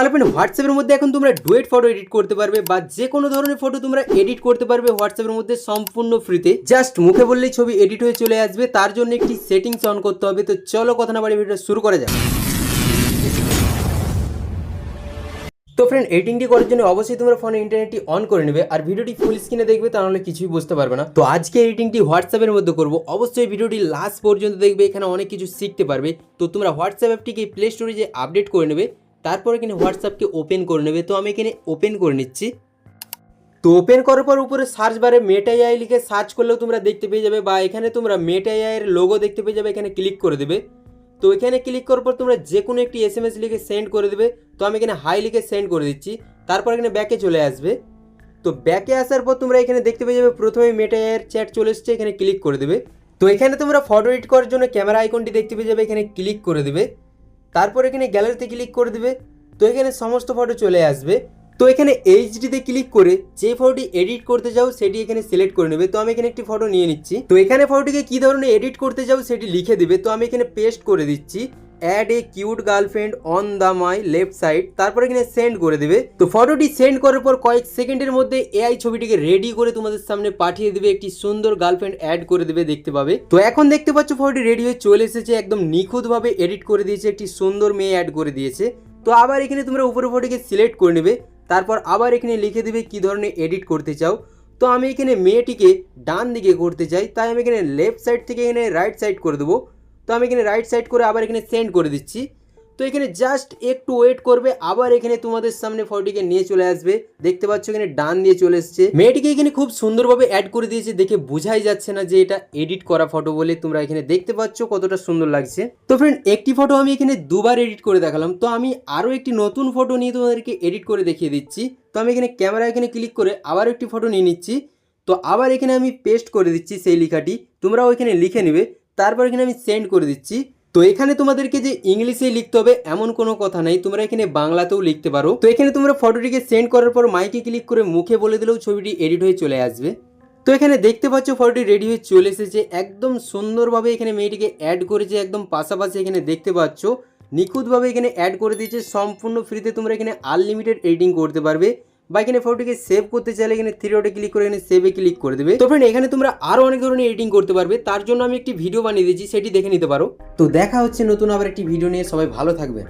Alpen হোয়াটসঅ্যাপের মধ্যে এখন তোমরা ডুয়েট ফটো এডিট করতে পারবে বা যে কোনো ধরনের ফটো তোমরা এডিট করতে পারবে হোয়াটসঅ্যাপের মধ্যে সম্পূর্ণ ফ্রিতে জাস্ট মুখে বললেই ছবি এডিট হয়ে চলে আসবে, তার জন্য একটি সেটিংস অন করতে হবে। তো চলো কথা না বাড়ি ভিডিও শুরু করা যাক। তো ফ্রেন্ড এডিটিংটি করার জন্য অবশ্যই তোমরা ফোনে ইন্টারনেটটি অন করে নেবে, আর ভিডিওটি ফুল স্ক্রিনে দেখবে, তাহলে কিছুই বুঝতে পারবে না। তো আজকে এডিটিংটি হোয়াটসঅ্যাপের মধ্যে করব। অবশ্যই ভিডিওটি লাস্ট পর্যন্ত দেখবে, এখানে অনেক কিছু শিখতে পারবে। তো তোমরা হোয়াটসঅ্যাপ অ্যাপটিকে প্লে স্টোরে যে আপডেট করে নেবে। তারপরে এখানে হোয়াটসঅ্যাপকে ওপেন করে নেবে। তো আমি এখানে ওপেন করে নিচ্ছি। তো ওপেন করার পর উপরে সার্চ বারে মেটা এআই লিখে সার্চ করলেও তোমরা দেখতে পেয়ে যাবে বা এখানে তোমরা মেটা এআই এর লোগো দেখতে পেয়ে যাবে, এখানে ক্লিক করে দেবে। তো এখানে ক্লিক করার পর তোমরা যে কোনো একটি এস এম এস লিখে সেন্ড করে দেবে। তো আমি এখানে হাই লিখে সেন্ড করে দিচ্ছি। তারপর এখানে ব্যাকে চলে আসবে। তো ব্যাকে আসার পর তোমরা এখানে দেখতে পেয়ে যাবে প্রথমে মেটা এর চ্যাট চলে এসছে, এখানে ক্লিক করে দেবে। তো এখানে তোমরা ফটো এডিট করার জন্য ক্যামেরা আইকনটি দেখতে পেয়ে যাবে, এখানে ক্লিক করে দেবে। তারপর এখানে গ্যালারিতে ক্লিক করে দেবে। তো এখানে সমস্ত ফটো চলে আসবে। তো এখানে এইচডিতে ক্লিক করে যে ফটোটি এডিট করতে যাও, সেটি এখানে সিলেক্ট করে নেবে। তো আমি এখানে একটি ফটো নিয়ে নিচ্ছি। তো এখানে ফটোটিকে কী ধরনের এডিট করতে যাও, সেটি লিখে দেবে। তো আমি এখানে পেস্ট করে দিচ্ছি। Add a cute girlfriend on the my left side তারপর এখানে সেন্ড করে দেবে। তো ফটোটি সেন্ড করার পর কয়েক সেকেন্ডের মধ্যে এআই ছবিটিকে রেডি করে তোমাদের সামনে পাঠিয়ে দেবে, একটি সুন্দর গার্লফ্রেন্ড অ্যাড করে দেবে, দেখতে পাবে। তো এখন দেখতে পাচ্ছ ফটোটি রেডি হয়ে চলে এসেছে, একদম নিখুঁতভাবে এডিট করে দিয়েছে, একটি সুন্দর মেয়ে অ্যাড করে দিয়েছে। তো আবার এখানে তোমরা উপরে ফটোকে সিলেক্ট করে নেবে, তারপর আবার এখানে লিখে দেবে কী ধরনের এডিট করতে চাও। তো আমি এখানে মেয়েটিকে ডান দিকে করতে চাই, তাই আমি এখানে লেফট সাইড থেকে এখানে রাইট সাইড করে দেবো। তো আমি এখানে রাইট সাইড করে আবার এখানে সেন্ড করে দিচ্ছি। তো এখানে জাস্ট একটু ওয়েট করবে, আবার এখানে তোমাদের সামনে ফটোটিকে নিয়ে চলে আসবে। দেখতে পাচ্ছ এখানে ডান দিয়ে চলে এসছে। মেয়েটিকে এখানে খুব সুন্দরভাবে অ্যাড করে দিয়েছে, দেখে বোঝাই যাচ্ছে না যে এটা এডিট করা ফটো বলে তোমরা এখানে দেখতে পাচ্ছ কতটা সুন্দর লাগছে। তো ফ্রেন্ড একটি ফটো আমি এখানে দুবার এডিট করে দেখালাম। তো আমি আরও একটি নতুন ফটো নিয়ে তোমাদেরকে এডিট করে দেখিয়ে দিচ্ছি। তো আমি এখানে ক্যামেরা এখানে ক্লিক করে আবার একটি ফটো নিয়ে নিচ্ছি। তো আবার এখানে আমি পেস্ট করে দিচ্ছি সেই লেখাটি। তোমরাও এখানে লিখে নেবে। তারপর এখানে আমি সেন্ড করে দিচ্ছি। তো এখানে তোমাদেরকে যে ইংলিশে লিখতে হবে, এমন কোনো কথা নাই। তোমরা এখানে বাংলাতেও লিখতে পারো। তো এখানে তোমরা ফটোটিকে সেন্ড করার পর মাইকে ক্লিক করে মুখে বলে দিলেও ছবিটি এডিট হয়ে চলে আসবে। তো এখানে দেখতে পাচ্ছ ফটোটি রেডি হয়ে চলে এসেছে। একদম সুন্দরভাবে এখানে মেয়েটিকে অ্যাড করেছে, একদম পাশাপাশি এখানে দেখতে পাচ্ছ। নিখুঁতভাবে এখানে অ্যাড করে দিয়েছে। সম্পূর্ণ ফ্রিতে তোমরা এখানে আনলিমিটেড এডিটিং করতে পারবে। বা এখানে ফটোটিকে সেভ করতে চাইলে এখানে থ্রি ডটে ক্লিক করে এখানে সেভে ক্লিক করে দেবে। তো ফ্রেন্ড এখানে তোমরা আরও অনেক ধরনের এডিটিং করতে পারবে। তার জন্য আমি একটি ভিডিও বানিয়ে দিয়েছি, সেটি দেখে নিতে পারো। তো দেখা হচ্ছে নতুন আবার একটি ভিডিও নিয়ে। সবাই ভালো থাকবে।